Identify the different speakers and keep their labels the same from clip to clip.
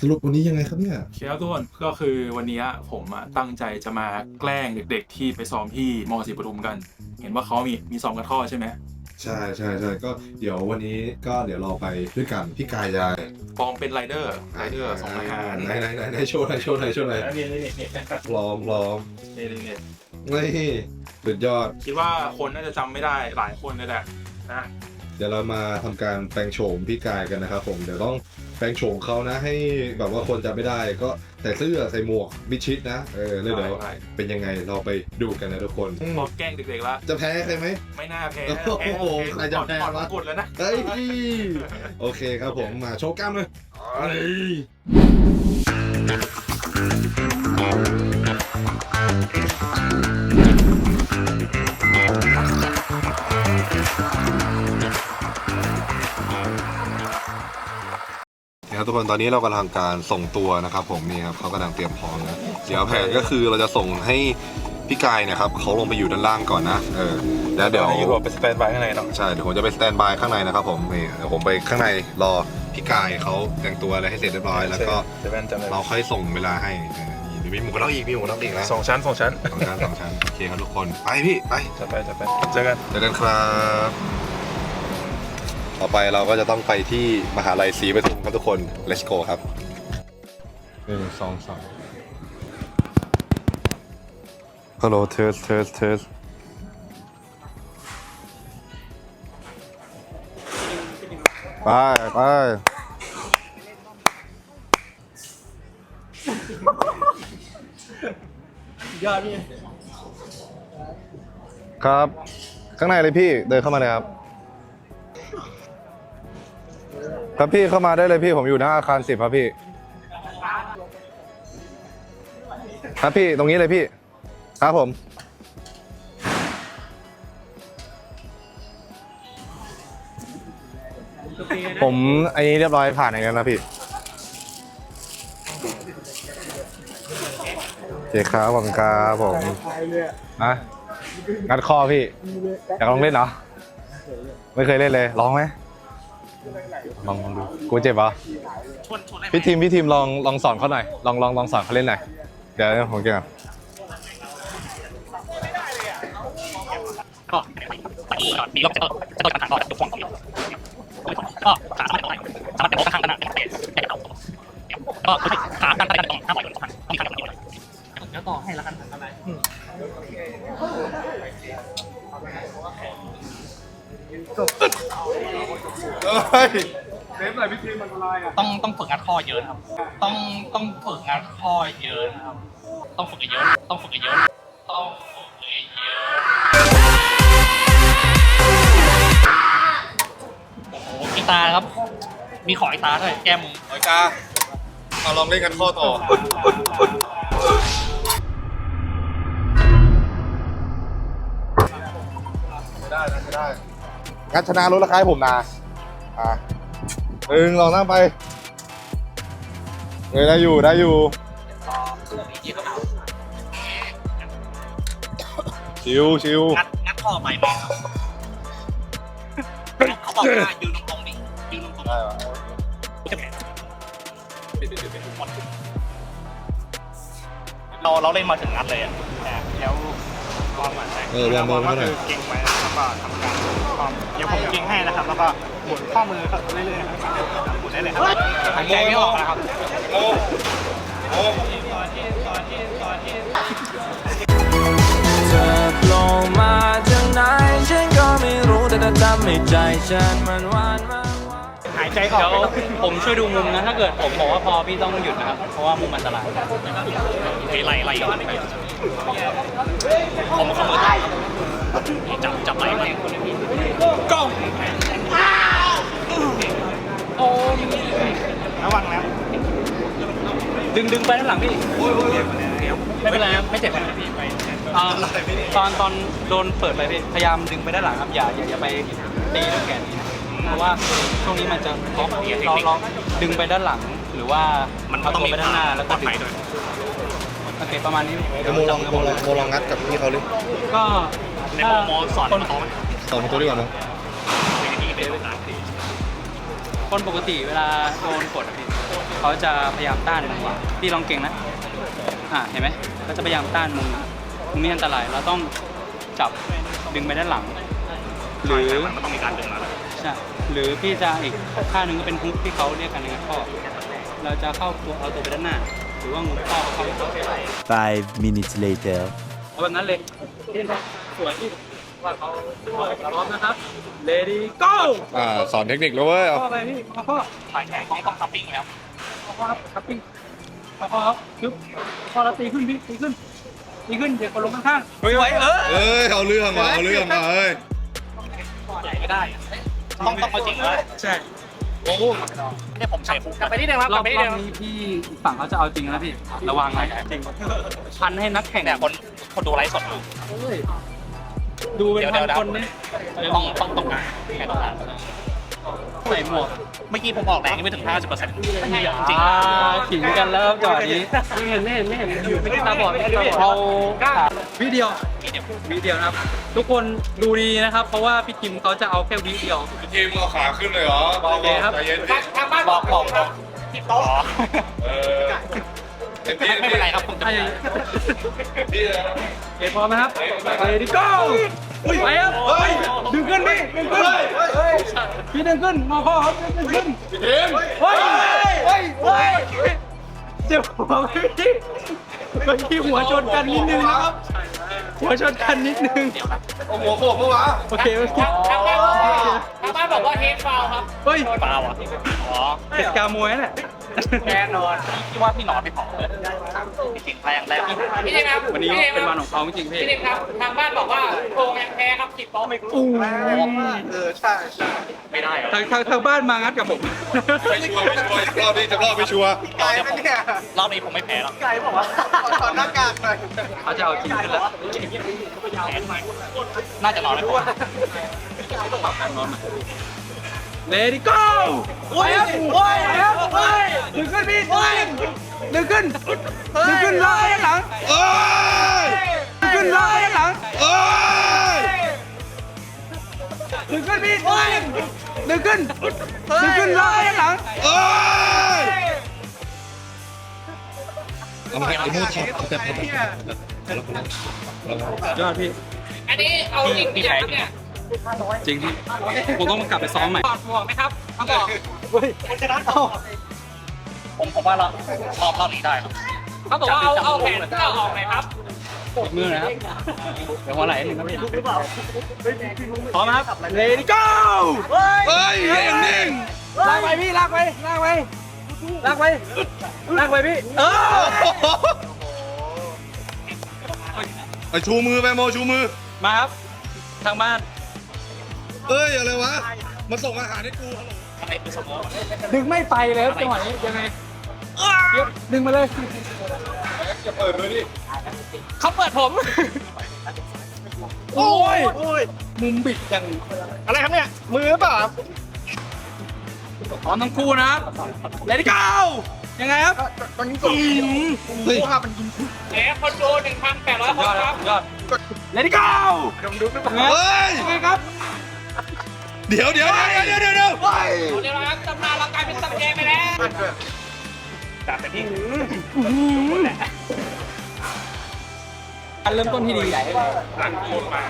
Speaker 1: สรุปวันนี้ยังไงครับเนี่ย
Speaker 2: โอเคครับทุกคนก็คือวันนี้ผมอะตั้งใจจะมาแกล้งเด็กๆ ที่ไปซ้อมที่มศรีปทุมกัน เห็นว่าเขามีมีซ้อมกันข้อใช่ไหม
Speaker 1: ใช่ใช่ใช่ก็เดี๋ยววันนี้ก็เดี๋ยวเราไปด้วยกันพี่กายจะ
Speaker 2: ปลอมเป็นไรเดอร์ไรเดอร์ส่งอาหาร
Speaker 1: ไหนไหนไหนไหนโชว์ไหนอยโชว์ไหนอยโชว์ไหนอย
Speaker 2: นี่นี่นี่นี่
Speaker 1: ปลอมปลอม
Speaker 2: นี่นี่นี่
Speaker 1: นี่สุดยอด
Speaker 2: คิดว่าคนน่าจะจำไม่ได้หลายคนเลยแหละนะ
Speaker 1: เดี๋ยวเรามาทำการแปลงโฉมพี่กายกันนะครับผมเดี๋ยวต้องแปลงโฉมเขานะ ให้แบบว่าคนจำไม่ได้ก็ใส่เสื้อใส่หมวกมิดชิดนะเออแล้วเดี๋ยว
Speaker 2: ใช่
Speaker 1: เป็นยังไงเราไปดูกันนะทุกคน
Speaker 2: พอแกล้งเด็กๆแล้ว
Speaker 1: จะแพ้ใครไหม
Speaker 2: ไม่น่าแพ้
Speaker 1: โอ้โห
Speaker 2: แพ้
Speaker 1: ใครจะแพ้วะ
Speaker 2: ถอดมงกดแล้วนะ
Speaker 1: เฮ้ยโอเคครับผมมาโชว์กล้ามเลยเอ้ย นะครับทุกคนตอนนี้เรากำลังการส่งตัวนะครับ ผมนี่ครับเขากำลังเตรียมพร้อมนะเดี๋ยวแผนก็คือเราจะส่งให้พี่กายเนะครับเขาลงไปอยู่ด้านล่างก่อนนะเออแล้วเดี๋ยว
Speaker 2: ยูโรไปสแตนบายข้างในเนาะ
Speaker 1: ใช่เดี๋ยวผมจะไปสแตนบายข้างในนะครับผมนี่เดี๋ยวผมไปข้างในรอพี่กายเขาแต่งตัวอะไรให้เสร็จเรียบร้อยแล้วก็
Speaker 2: เซเว่นจำได้
Speaker 1: เราค่อยส่งเวลาให้เออนี่เดี๋ยวมีหมูกระทะอีกมีหมูกระทะอีกนะ
Speaker 2: สองชั้นสองชั้น
Speaker 1: สองชั้นสองชั้นโอเคครับทุกคนไปพี่ไป
Speaker 2: จะไปจะไปเจอกัน
Speaker 1: เจอกันครับ ต่อไปเราก็จะต้องไปที่มหาลัยศรีปทุมครับทุกคน let's go ครับหนึ่งสองสามฮัลโหลเทสเทสเทสไปไปครับ ข้างในเลยพี่เดินเข้ามาเลยครับ ครับพี่เข้ามาได้เลยพี่ผมอยู่หน้าอาคารสิบครับพี่ ครับพี่ตรงนี้เลยพี่ ครับผม ผมอันนี้เรียบร้อยผ่านอย่างนั้นนะพี่โอเคครับผมครับผมอะงัดคอพี่ อยากลองเล่นเหรอ ไม่เคยเล่นเลยลองไหม ลองลองดูกูเจ็บเหรอพี่ทีมพี่ทีมลองลองสอนเขาหน่อยลองลองลองสอนเขาเล่นหน่อยเดี๋ยวผมเก่ง
Speaker 3: ก็มีรอบจะจะต้องการต่อทุกคนก็สามารถต่อสามารถแต่ว่าข้างกันนะก็คือขากั เฮ้
Speaker 1: ย
Speaker 3: ต้องต้องฝึกงัดข้อเยอะครับ ต้องต้องฝึกงัดข้อเยอะนะครับ ต้องฝึกเยอะ ต้องฝึกเยอะ ต้องฝึกเยอะโอ้โหกีตาร์ครับ มีขอกีตาร์ด้วยแก้มือ
Speaker 1: โอยกาเอาลองเล่นกันข้อต่อไม่ได้นะไม่ได้งั้นชนะลดราคาให้ผมนะ อะหนึ่งลองนั่งไปเฮ้ยได้อยู่ได้อยู่ชิวชิว
Speaker 3: งัดงัดข้อไปไหมครับเขาบอกว่ายืนตรงๆดิยืนตรงๆ
Speaker 1: ได้ปะ
Speaker 3: เราเราเล่นมาถึงนัดเลยอะแล้วความหมาย
Speaker 1: เออวางมือไว้หน่อย
Speaker 3: เก่งไว้แล้วก็ทำการ ความเดี๋ยวผมเก่งให้นะครับ แล้วก็หมุนข้อมือเรื่อยๆครับหมุนได้เลยครับหายใจไม่ออกนะครับ
Speaker 1: โอ้โอ้
Speaker 4: เธอโผล่มาจากไหนฉันก็ไม่รู้แต่ก็ทำให้ใจฉันมันหวานมาก
Speaker 3: หายใจออกเดี๋ยวผมช่วยดูมุมนะถ้าเกิดผมบอกว่าพอพี่ต้องหยุดนะครับ เพราะว่ามุมอันตรายไล่ไล่ผมข้อมือตาย จับจับไหล่ไว้ก้องโอ้ระวังนะดึงดึงไปด้านหลังพี่ไม่เป็นไรครับไม่เจ็บนะพี่ไปอ่าตอนตอนโดนเปิดไปพี่พยายามดึงไปด้านหลังครับอย่าอย่าอย่าไปตีตรงแขนนี้เพราะว่าช่วงนี้มันจะล็อกเราลองดึงไปด้านหลัง หรือว่ามันต้องไปด้านหน้าแล้วก็ดึงโอเคประมาณนี้
Speaker 1: เดี๋ยวโมลองโมลองโมลองงัดกับพี่เขาดิ
Speaker 3: ก็ ในโมสอนคน
Speaker 1: สองตัวดีกว่านะ
Speaker 3: คนปกติเวลาโดนกดอะพี่เขาจะพยายามต้านมึงพี่ลองเก่งนะอ่าเห็นไหมเขาจะพยายามต้านมึงมึงนี่อันตรายเราต้องจับดึงไปด้านหลัง หรือ
Speaker 5: มันต้องมีการดึงแล้ว
Speaker 3: ใช่หรือพี่จะอีกท่าหนึ่งก็เป็นฮุกที่เขาเรียกกันในงัดข้อเราจะเข้าตัวเอาตัวไปด้านหน้า หรือว่างูข้อเข้าไปเข้าไป
Speaker 6: Five minutes later.
Speaker 3: เอาแบบนั้นเลย สวยที่ว่าเขาพร้อมนะครับ Ready go
Speaker 1: อ่าสอนเทคนิคแล้วเว้ยเอา
Speaker 3: ข้อไปพี่ข้อข้อ
Speaker 5: ฝ่ายแข่งต้องต้องทับปิ้งแล้ว
Speaker 3: ข้อข้อครับคัพปิ้งข้อข้อครับคึบข้อแล้วตีขึ้นพี่ตีขึ้นตีขึ้นเดี๋ยวคนลงข้างๆไหวเออ
Speaker 1: เอ้ยเอาเรื่องว่ะเอาเรื่องว่ะเอ้ย
Speaker 5: ใหญ่ไม่ได้อะต้องต้องเอาจริงเลย
Speaker 3: ใช่
Speaker 5: เนี่ยผมใช้ฟุกกลับไปที่เดิมครับ
Speaker 3: ร
Speaker 5: ก
Speaker 3: อ
Speaker 5: ลั
Speaker 3: บบ
Speaker 5: ไปที่
Speaker 3: รอ
Speaker 5: เดิ
Speaker 3: บ
Speaker 5: ม
Speaker 3: นี้พี่ฝั่งเขาจะเอาจริงนะพี่ ระวังนะจริงพันให้นักแข่ง
Speaker 5: เนี่ยคนคนดูไลฟ์สดอยู่
Speaker 3: เฮ้ย ดูเป็น
Speaker 5: เดี๋ยว
Speaker 3: พั
Speaker 5: เดี๋ย
Speaker 3: น
Speaker 5: ว
Speaker 3: คนนี่
Speaker 5: ต้องต้องตรงกลางแค่ตรงกลาง
Speaker 3: ใส่หมวก
Speaker 5: เมื่อกี้ผมออกแรงยังไม่ถึง 50เปอร์เซ็นต์จริง
Speaker 3: อ่าขิงกันแล้วจอดนี้ไม่เห็นไม่เห็นไม่เห็นอยู่ไม่ได้ตาบอดไม่ได้ตาบอดเอาวิดีโอวิดีโอนะครับ ทุกคนดูดีนะครับ เพราะว่าพี่คิมเขาจะเอาแค่วิดีโอ
Speaker 1: ทีมเอาขาขึ้นเลยเหรอ
Speaker 3: โอเคครับ
Speaker 1: ใจเย็น
Speaker 5: ทางบ้านบอกบอกบอกที่โต๊ะ
Speaker 1: เออเต็มที่
Speaker 5: ไม่เป็นไรครับผมจะ
Speaker 3: ไอ้
Speaker 1: พี่
Speaker 3: เอพร้อมไหมครับ Ready go ไปครับดึงขึ้นพี่ดึงขึ้นพี่ดึงขึ้นมาพ่อครับดึงขึ้น
Speaker 1: พี่ทีม
Speaker 3: เฮ้ยเฮ้ยเฮ้ยเจ็บหัวไหมพี่เมื่อกี้หัวชนกันนิดนึงนะครับหัวชนกันนิดนึง
Speaker 1: โอ้โหโคบปะวะ
Speaker 3: โอเคโอเค
Speaker 5: ทางบ้านทางบ้านบอกว่าเฮดฟาวครับ
Speaker 3: เฮ้ย
Speaker 5: ฟาวอะอ๋อ
Speaker 3: เป็นกามวยน่ะ
Speaker 5: แน่นอนพี่ว่าพี่นอนไม่พอพี่จริงแรงแรงพี่จริงครับ
Speaker 3: วันนี้เป็นวันของเขาจริงๆพี่
Speaker 5: พี่จริงครับทางบ้านบอกว่าโกงแพ้ครับจิตโต๊ะไม่รู้
Speaker 3: อู้
Speaker 5: ไม่ได้
Speaker 3: ทางทางทางบ้านมางัดกับผม
Speaker 1: ไม่ชัวร์ไม่ชัวร์รอบนี้จะรอบไม่ชัวร์
Speaker 5: ไกลไหมเนี่ยรอบนี้ผมไม่แพ้หรอก
Speaker 3: เขาจะเอาจริงขึ้นแล้ว
Speaker 5: น่าจะนอนไม่พอ
Speaker 3: เลดี้โก้โอ้ยโอ้ยโอ้ยดึงขึ้นพี่ดึงขึ้นดึงขึ้นล้อด้านหลัง
Speaker 1: เอ้ย
Speaker 3: ดึงขึ้นล้อด้านหลัง
Speaker 1: เอ้ย
Speaker 3: ดึงขึ้นพี่ดึงขึ้นดึงขึ้นล้อด้านหลัง
Speaker 1: เอ้ยเอามาไอ้มูดถอดเอาแบบเอาแบบ
Speaker 3: ยอดพี่
Speaker 5: อันนี้เอาจริงพี่แพ้เนี่ย
Speaker 3: จริงพี่ผมต้องกลับไปซ้อมใหม่
Speaker 5: ถอดหมวกไหมครับเขาบอกคุณชนะผมผมว่าเรารอบรอบนี้ได้ครับเขาบอกว่าเอาเอาแขนเสื้อออกหน่อยครับ
Speaker 3: อีกมือนะครับ เดี๋ยวหัวไหล่หนึ่งนะพี่พร้อมนะครับเลดี้โก้
Speaker 1: เฮ้ยเฮ้ยนิ่ง
Speaker 3: ลากไปพี่ลากไปลากไปลากไปลากไปพี่ เออ
Speaker 1: ไอชูมือไปโมชูมือ
Speaker 3: มาครับ ทางบ้าน
Speaker 1: เอ้ยอะไรวะ มาส่งอาหารให้กู
Speaker 5: อะไรคือสมอง
Speaker 3: ดึงไม่ไปเลยครับจังหวะนี้ยังไงเดี๋ยวดึงมาเลย
Speaker 1: จะเปิดมือดิ
Speaker 5: เขาเปิดผม
Speaker 3: โอ้ยมุมบิดอย่าง
Speaker 5: อะไรครับเนี่ย มือเปล่า
Speaker 3: พร้อมทั้งคู่นะครับเลดี้โก้ยังไงครับ
Speaker 1: เฮ้ย
Speaker 5: แหมคนดูหนึ่งพันแปดร้อยค
Speaker 3: ย
Speaker 5: น
Speaker 3: อด
Speaker 5: ค
Speaker 3: ค
Speaker 5: รั
Speaker 3: รั
Speaker 5: บบ
Speaker 3: ยอดเลดี้โก้
Speaker 1: เฮ้ย
Speaker 3: ยังไงครับ
Speaker 1: เดี๋ยวเดี๋ยวเดี๋ยวเดี๋ยวเดี๋ยว
Speaker 5: เดี๋ยวนะครับตำนานเรากลายเป็นตำแยไปแล้วจัดเป็นที่
Speaker 3: การเริ่มต้นที่ดี
Speaker 5: หลังโคนมา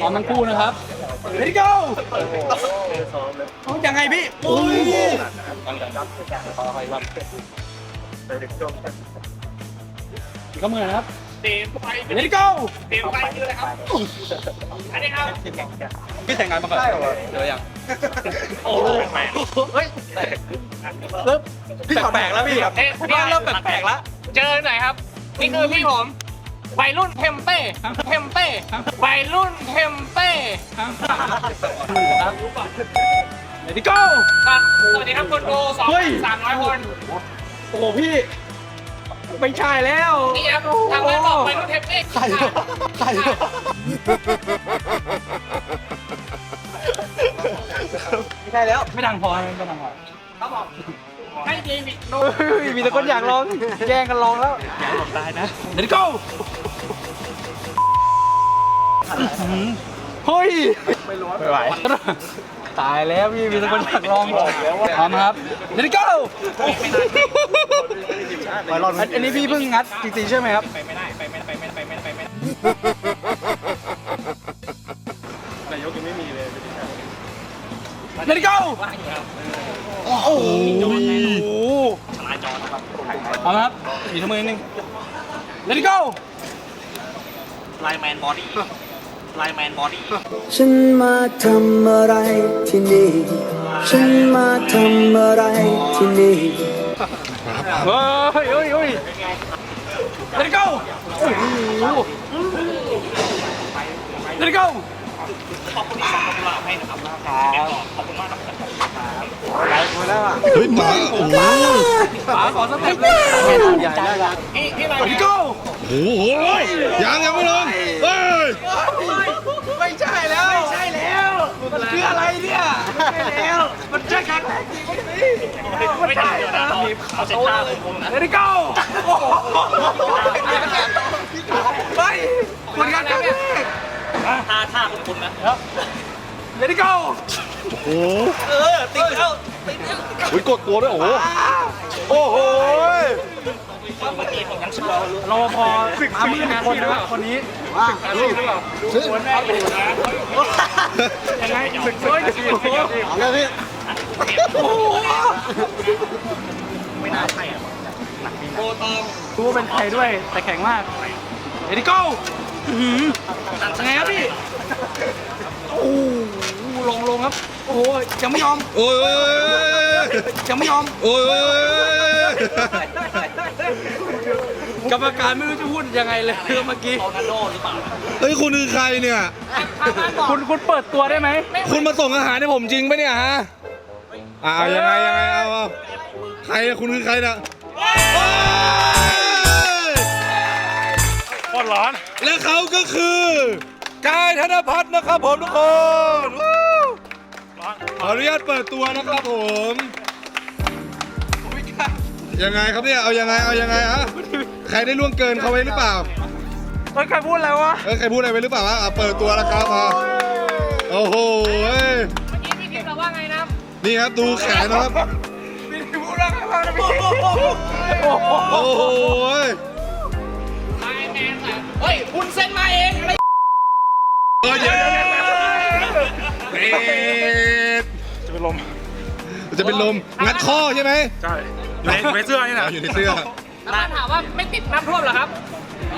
Speaker 3: พร้อมทั้งคู่นะครับ Let it go ยังไงพี่โอ้ยอีกก็มือนะครับ
Speaker 5: เต็มไป
Speaker 3: Let it go
Speaker 5: เต็มไปเลยครับอันนี้ครับ
Speaker 3: พี่แต่งงานมาก่อนเดี๋ยวยัง
Speaker 5: โอ้แปลก
Speaker 3: เฮ้ยเริ่มแปลกๆแล้วพี่
Speaker 5: เอ๊ะ
Speaker 3: ผมว่าเริ่มแปลกๆแล้ว
Speaker 5: เจอหน่อยครับนี่คือพี่ผมวัยรุ่นเทมเป้เทมเป้วัยรุ่นเทมเป้
Speaker 3: ครับ Let it go
Speaker 5: ครับสวัสดีครับคนดูสอง
Speaker 3: เฮ้ย
Speaker 5: สามร้อยคน
Speaker 3: โอ้โหพี่ ไม่ใช่แล้ว
Speaker 5: นี่ครับทางบ้านบอกวัยรุ่นเทมเป้ใครใคร
Speaker 3: ไม่ใช่แล้วไม่ดังพอไม่ดังพอ
Speaker 5: เขาบอกให้เดวิดโน
Speaker 3: มีแต่คนอยากลองแย่งกันลองแล้วได้นะ Let it go เฮ้ยไม่ร้อนไม่ไหวตายแล้วพี่มีแต่คนอยากลองบอกแล้วว่าพร้อมครับเดี๋ยวก็ อันนี้พี่เพิ่งงัดจริงๆใช่ไหมครับเลดี้ go โอ้โหชนะจอนะครับเอาละครับอีกทำมือนิดนึงเลดี้ go
Speaker 5: ไลแมนบอดี้ไลแมนบอดี้
Speaker 7: ฉันมาทำอะไรที่นี่ ฉันมาทำอะไรที่นี่
Speaker 3: เฮ้ยเฮ้ยเฮ้ย Let it go โอ้โห Let it go
Speaker 5: ขอบคุณที่ส่งกุหลาให้นะครับขอบคุณมากครับ
Speaker 1: เฮ้ยมาโอ้โห
Speaker 3: ป๋าขอสเต็ปเลยใหญ่ได้ละ
Speaker 5: พี่พี่ไล
Speaker 3: Let
Speaker 5: แม
Speaker 3: it go
Speaker 1: โอ้โหยังยังไม่ลงเฮ้ย
Speaker 3: ไม่ใช่แล้ว ไม่ใช่แล้ว มันคืออะไรเนี่ย ไม่ใช่แล้ว มันใช่ครั้งแรกจริงไหม
Speaker 5: ไม่ได้เดี๋ยวนะเอาเอาเซ็นท่าเลยผมนะ
Speaker 3: Let it go โอ้โหไปผลงานครั้งแรก
Speaker 5: ท่าท่าคุณคุณนะ
Speaker 3: Let it go
Speaker 5: เออติดแล้ว
Speaker 1: อุ้ยกดตัวด้วยโอ้โหโอ้โห
Speaker 5: เมื่อกี้ผมยังเชื่อ
Speaker 3: รอพอมามือหนึ่งคนนะครับคนนี้ยังไงสึกเฮ้ยเอาเลยพี่ โอ้โห
Speaker 5: ไม่น่าใช่อะโบตอง
Speaker 3: รู้ว่าเป็นใครด้วย แต่แข็งมาก เอดิโก้ยังไงครับพี่ โอ้โหลงลงครับ โอ้โหยังไม่ยอม
Speaker 1: โอ้ย
Speaker 3: ยังไม่ยอม
Speaker 1: โอ้ย
Speaker 3: กรรมการไม่รู้จะพูดยังไงเลยเมื่อกี้
Speaker 5: โรนัลโดหรือเปล่า
Speaker 1: เฮ้ยคุณคือใครเนี่ย
Speaker 3: คุณคุณเปิดตัวได้ไหม
Speaker 1: คุณมาส่งอาหารให้ผมจริงปะเนี่ยฮะ อ่ายังไงยังไงเอาเอาใครอะคุณคือใครนะโคตรร้อน และเขาก็คือกายธนพัฒน์นะครับผมทุกคนวู้ขออนุญาตเปิดตัวนะครับผมยังไงครับเนี่ยเอายังไงเอายังไงฮะใครได้ล่วงเกินเขาไว้หรือเปล่า
Speaker 3: เฮ้ยใครพูดอะไรวะ
Speaker 1: เอ้ยใครพูดอะไรไปหรือเปล่าวะอะเปิดตัวแล้วครับมาโอ้โหเอ้ย
Speaker 5: นี่
Speaker 1: ครับดูแขนนะครับ
Speaker 3: พี่พูดอะไรวะพี่
Speaker 1: โอ้โหเอ้ย
Speaker 5: แมนเฮ้ยคุณเซ็นมาเองอะไร
Speaker 1: เออเดี๋ยวเดี๋ยวเดี๋ยวเดี๋ยวจะเป็นลมจะเป็นลมงัดข้อใช่ไหม
Speaker 2: ใช่ในในเสื้อนี่นะ
Speaker 1: อยู่ในเสื้อ
Speaker 5: มาถามว่าไม่ติดน้ำท่วมเหรอครับ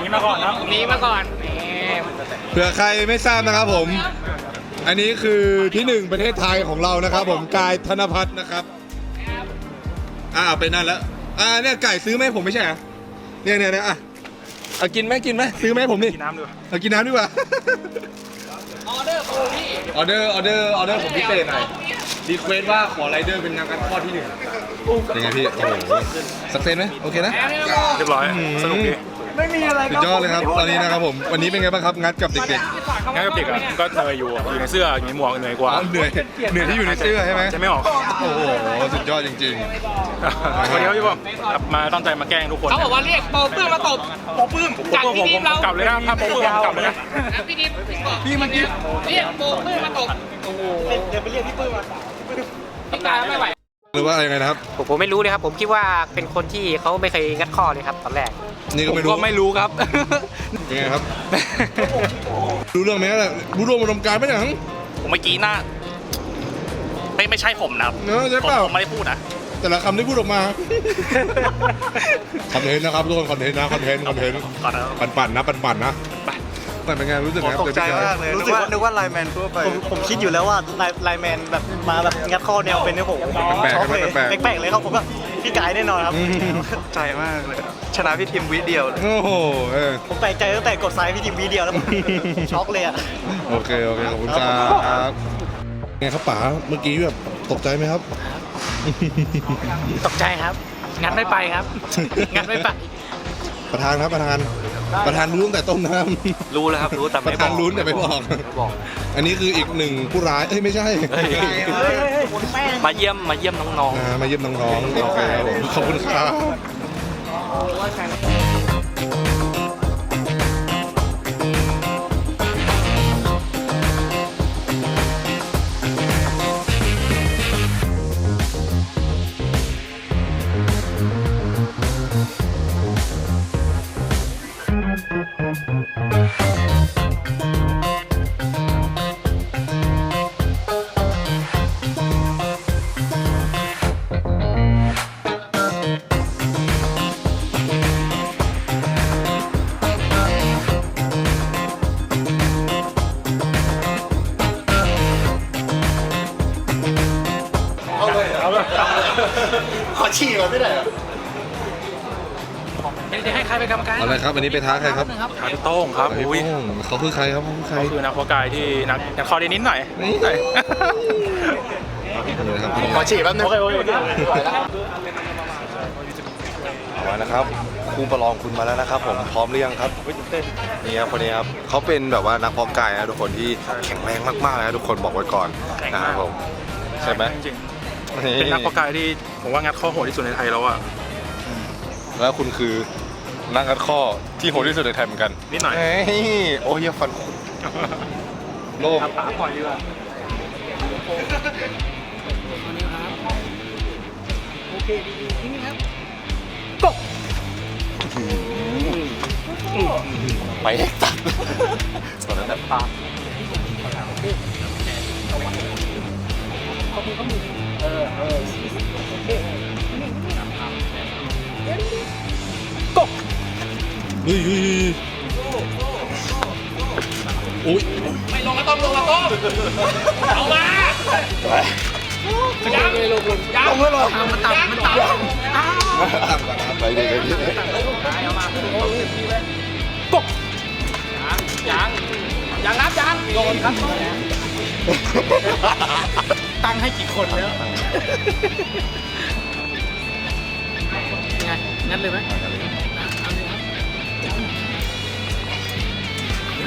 Speaker 2: นี่มาก่อนนะ
Speaker 5: หนีมาก่อน
Speaker 1: เผื่อใครไม่ทราบนะครับผม อันนี้คือที่หนึ่งประเทศไทยของเรานะครับ ผมกายธนพัฒน์นะครับอ่าไปนั่นแล้วอ่าเนี่ยไก่ซื้อไหมาให้ผมไม่ใช่เหรอเนี่ยเนี่ยเนี่ยอะเอากินไหมกินไหมซื้อไหมาให้ผมดิ
Speaker 2: กินน้ำด้วย
Speaker 1: เอากินน้ำดีกว่า
Speaker 5: ออเดอร์โปรพี่
Speaker 1: ออเดอร์ออเดอร์ออเดอร์ผมพิเศษหน่อยรีเควสว่าขอไรเดอร์เป็นงานข้อที่หนึ่งเป็นไงพี่โอ้โหสักเซนไหมโอเคนะ
Speaker 2: เรียบร้อยสนุกดี
Speaker 3: ไม่มีอะไร
Speaker 1: สุดยอดเลยครับตอนนี้นะครับผมวันนี้เป็นไงบ้างครับงัดกับเด็ก
Speaker 2: งั้นกับเด็กอะก็เหนื่อยอยู่อยู่ในเสื้ออยู่ในหมวกเหนื่อยก
Speaker 1: ๆ
Speaker 2: ว่า
Speaker 1: อ๋อเหนื่อยเหนื่อยที่อยู่ในเสื้อใช่ไหม
Speaker 2: ใช่ไม่ออก
Speaker 1: โอ้โหสุดยอดจริง
Speaker 2: วันนี้ครับพี่บอมกลับมาตั้งใจมาแกล้งทุกคน
Speaker 5: เขาบอกว่าเรียกโปรปื้มมาตบ
Speaker 2: โป๊ปื้มผม
Speaker 5: จาก
Speaker 2: ผม
Speaker 5: พี่
Speaker 2: ผม
Speaker 5: ทีมเรา
Speaker 2: กลับเลยนะถ้าโป๊ปื้มผมกลับเลยนะ
Speaker 5: นะพี่ดิฟพี่บอก
Speaker 3: พี่เมื่อกี้
Speaker 5: เรียกโปรปื้มมาตบเดี๋ยวไปเรียกพี่ปื้มมาพี่กายไม่ไหว
Speaker 1: ๆ หรือว่าอะไรไงนะครับ
Speaker 8: ผมผมไม่รู้เลยครับ ผมคิดว่าเป็นคนที่เขาไม่เคยงัดข้อเลยครับตอนแรก
Speaker 1: นี่ก็
Speaker 3: ผม
Speaker 1: ไม่รู้
Speaker 3: ก็ไม่รู้ครับ
Speaker 1: เป็นไงครับ รู้เรื่องไหมล่ะรู้ร่วมอุดมการณ์ไหมเนี่ย
Speaker 5: ผมเมื่อกี้หน้าไม่ไม่ใช่ผมนะครับ
Speaker 1: เนอะใช่
Speaker 5: ผม
Speaker 1: เปล่า
Speaker 5: ผมไม่ได้พูดนะ
Speaker 1: แต่ละคำที่พูดออกมา คอนเทนต์นะครับทุกคนคอนเทนต์นะคอนเทนต์คอนเทนต์
Speaker 5: ก่อนนะ
Speaker 1: ปั่นๆนะปั่นๆนะ ปั่นเป็นไงรู้สึกไง
Speaker 9: ตกใจมากเลยรู้สึกว่านึกว่าไลน์แมนทั่วไปผมผมคิดอยู่แล้วว่าไลน์ไลน์แมนแบบมาแบบงัดข้อแนวเป็นเนี่ยผม
Speaker 1: แปลก
Speaker 9: ช็อก
Speaker 1: ๆ
Speaker 9: เลย
Speaker 1: แปลก
Speaker 9: แปลกๆเลยครับผมแบบพี่กายแน่นอนครับ
Speaker 1: อืม
Speaker 9: ใจมากเลยชนะพี่ทีมวิเดียวเลย
Speaker 1: โอ้โหเออ
Speaker 9: ผมแปลกใจตั้งแต่กดไซด์พี่ทีมวิเดียวแล้วผมช็อกเลยอะ
Speaker 1: โอเคโอเคขอบคุณครับไงครับป๋าเมื่อกี้แบบตกใจไหมครับ
Speaker 8: ตกใจครับ งัดไม่ไปครับ งัดไม่ไป
Speaker 1: ประธานครับประธาน ประธานรู้ตั้งแต่ต้นนะครับ
Speaker 3: รู้แล้วครับรู้แต่
Speaker 1: ป
Speaker 3: ไม่
Speaker 1: ระ
Speaker 3: บ
Speaker 1: ธา
Speaker 3: อนก
Speaker 1: รู้แต่ไม่บอก
Speaker 3: บอก
Speaker 1: อันนี้คืออีกหนึ่งผู้ร้าย เอ้ยไม่ใช่
Speaker 3: มาเยี่ยมมาเยี่ยมน้อง
Speaker 1: อ่ามาเยี่ยมน้องๆโอเคครับผมขอบคุณครับ
Speaker 9: อะ
Speaker 1: ไรครับอันนี้ไปท้าใครครับ
Speaker 2: ทางโต้งครับ
Speaker 1: พี่
Speaker 2: อุ้ย
Speaker 1: โป้งเขาคือใครครับเขาคือใคร
Speaker 2: เขาคือนักเพาะกายที่นักนักคอเดนิดหน่อย
Speaker 1: นี่
Speaker 2: หน่อย
Speaker 1: นี่นะครับ
Speaker 9: ขอฉี่แป๊บนึง
Speaker 2: โอเคโอเค
Speaker 1: เอามานะครับครูประลองคุณมาแล้วนะครับ ผมพร้อมหรือยังครับนี่ครับคนนี้ครับเขาเป็นแบบว่านักเพาะกายนะทุกคนที่แข็งแรงมากๆนะทุกคนบอกไว้ก่อนนะครับผมใช่ไหม
Speaker 2: จริงๆเป็นนักเพาะกายที่ผมว่างัดข้อโหดที่สุดในไทยแล้วอะ
Speaker 1: แล้วคุณคือ นักงัดข้อที่โหดที่สุดในไทยเหมือนกัน
Speaker 2: นิดหน่อย
Speaker 1: เฮ้ยโอ้ยฟันคุดโลม
Speaker 2: ป๋าปล่อยดีกว่า
Speaker 1: ไปเอกตัดส่วนนั้นแบบปา ฮ้ยเฮ้ยโอ้ย
Speaker 5: ไม่ลงก็ต้องลงก็ต้องเอามายังไม่ลงลงยังลงแล้วหรอมันต่ำมันต่ำ
Speaker 1: ไปเด็ก
Speaker 5: ยังยังนับยังโดนครับ
Speaker 8: ตั้งให้กี่คนแล้วยังไงงั้นเลยไหม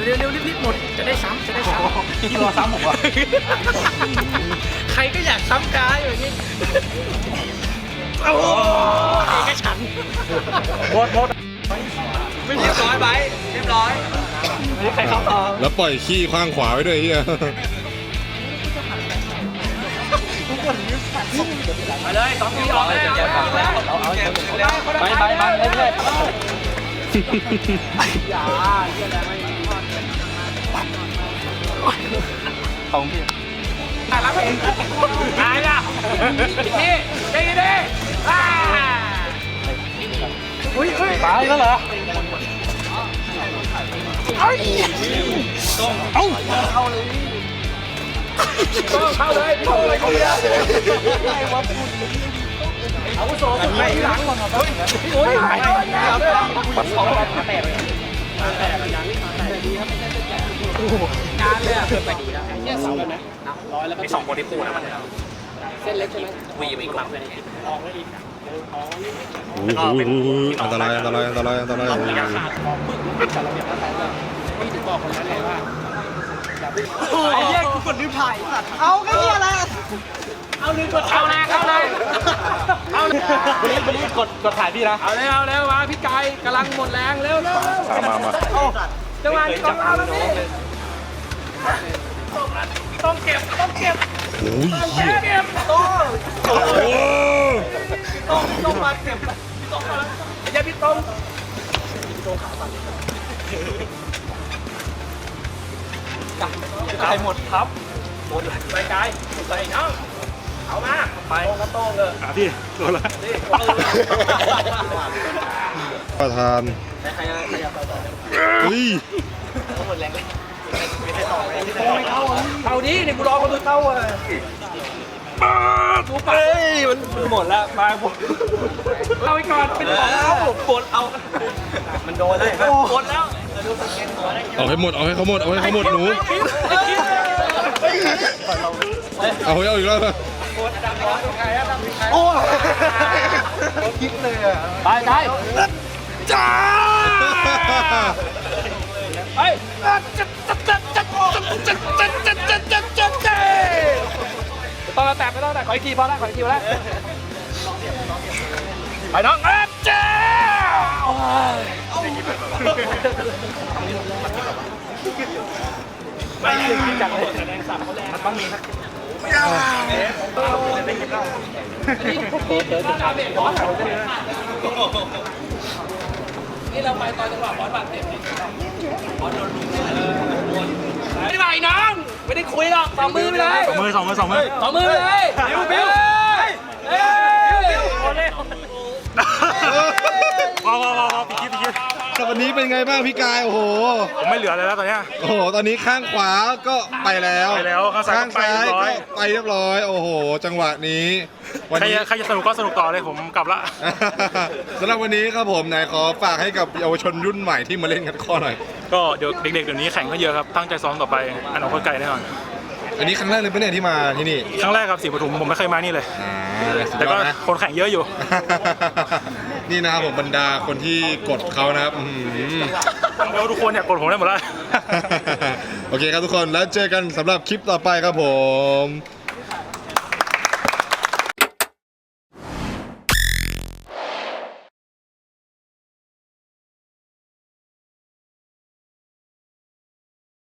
Speaker 8: เร็วเร็วรีบๆหมดจะได้ซ้ำจะได้ซ้ำ
Speaker 9: พี่รอซ้ำผมวะ
Speaker 8: ใครก็อยากซ้ำกายอย่างนี้โอ้โหเอกฉันท์
Speaker 5: หมดหมดไม่เรียบร้อยไปเรียบร้อย
Speaker 9: ใครเข้าต่อ
Speaker 1: แล้วปล่อยขี้ข้างขวาไว้ด้วยเฮีย
Speaker 5: ไปเลยสองทีออกเลยไปไปไปเรื่อยๆ
Speaker 9: ขอ ตรงพี่
Speaker 5: อะรับเอตายอะพี่ใจดิอุ้ย
Speaker 9: ตายแล้วเหรอ
Speaker 5: เอ้ยเอ้าเข้าเลยเข้าเลยเข้าเลยเข้าเลยไอ้วัดพูดอาวุโสสุดไปหลังก่อนหรอเฮ้ยโอ้ยหายไปแล้วปัดสองแปดแปดยังานเลยอะเกินไปดีแล้วเนี่ยสองแบบนั้นร้อยแล้วก็สองคนที่ปูนะมันเส้นเล็กใช่ไหมวีอีกหลังเลย
Speaker 1: อันตรายอันตรายอันตรายอันตราย
Speaker 9: ไอ้เหี้ยกูกดลืมถ่ายสัตว์เอาก็เหี้ยอะไร
Speaker 5: เอาเลยกดเอาเลยเอาเลยเอาเลย
Speaker 9: วันนี้วันนี้กดกดถ่ายพี่นะ
Speaker 5: เอาเร็วเร็วมาพี่ไก่กำลังหมดแรงเร็วเร็ว
Speaker 1: มามามา
Speaker 5: จังหวะนี้ต้องเอาแล้วนี่ ต้องเก็บต้องเก็บ
Speaker 1: โอ้ยเฮีย
Speaker 5: เก็บต้องต้องต้องมาเก็บต้องมาอย่าพี่ต้องกายหมดครับหมดไปไกายไปน้องเอามาไปกระต้องเลย
Speaker 2: พี่โดนละ
Speaker 1: ประธานใครใครจะไปต่อเฮ้ยหมดแรง
Speaker 5: เลย อาดิเนี่ยกูรอคนดูเข้าอะดูไปมันหมดแล้วมาผมเอาไปก่อนเป็นของเราปวดเอา มันโดนเลยปวดแล้ว
Speaker 1: เอาให้หมดเอาให้เขาหมดเอาให้เขาหมดหนูเอาให้เอาอีกแล้ว
Speaker 9: โอ้ยคิดเลยอะ
Speaker 5: ไปไป
Speaker 1: จ้า
Speaker 5: ไปจัด จันจัดจัดจัดจัดจัดจัดต้องแต่ไม่ต้องแต่ขออีกทีพอแล้วขออีกทีพอแล้วไปน้องเอ๊ะเจ้าไม่จังเลยแสดงสับงแรงนต้องมีนะนี่เราไปตอนจังหวะบอลบาดเจ็บนี่บอลโดนลุมโดน ไม่ได้ไปน้องไม่ได้คุยหรอกสองมือไปเลย
Speaker 2: สองมือสองมือสองมือ
Speaker 5: สองมือไปเลยบิวบิวเฮ้ยบิวบิว
Speaker 2: พอพอพอพอพี่คิดพี่คิด
Speaker 1: แต่วันนี้เป็นไงบ้างพี่กายโอ้โห
Speaker 2: ผมไม่เหลืออะไรแล้วตอนเนี้ย
Speaker 1: โอ้โห ตอนนี้ข้างขวาก็ไปแล้ว
Speaker 2: ไปแล้วข้างซ้าย
Speaker 1: ข้างซ้าย
Speaker 2: ก็ไปเรียบร้อย
Speaker 1: ก็ไปเรียบร้อย โอ้โห จังหวะนี้ วัน
Speaker 2: ใคร
Speaker 1: นี้
Speaker 2: จะใครจะสนุกก็สนุกต่อเลยผมกลับละ
Speaker 1: สำหรับวันนี้ครับผมนายขอฝากให้กับเยาวชนรุ่นใหม่ที่มาเล่นงัดข้อหน่อย
Speaker 2: ก็เดี๋ยวเด็กๆเดี๋ยวนี้แข่งก็เยอะครับตั้งใจซ้อมต่อไปอนาคตไกลแน่นอน
Speaker 1: อันนี้ครั้งแรกเลยปะเนี่ยที่มาที่นี่
Speaker 2: ครั้งแรกครับสีปทุมผมไม่เคยมานี่เลย
Speaker 1: อ่าสุด
Speaker 2: แต่
Speaker 1: ยอ
Speaker 2: ก็
Speaker 1: ดนะ
Speaker 2: คนแข่งเยอะอยู่
Speaker 1: นี่นะครับผมบรรดาคนที่กดเขานะครับอื้อหือ
Speaker 2: แล้วทุกคนเนี่ยกดผมได้หมดแล้ว
Speaker 1: โอเคครับทุกคนแล้วเจอกันสำหรับคลิปต่อไปครับผม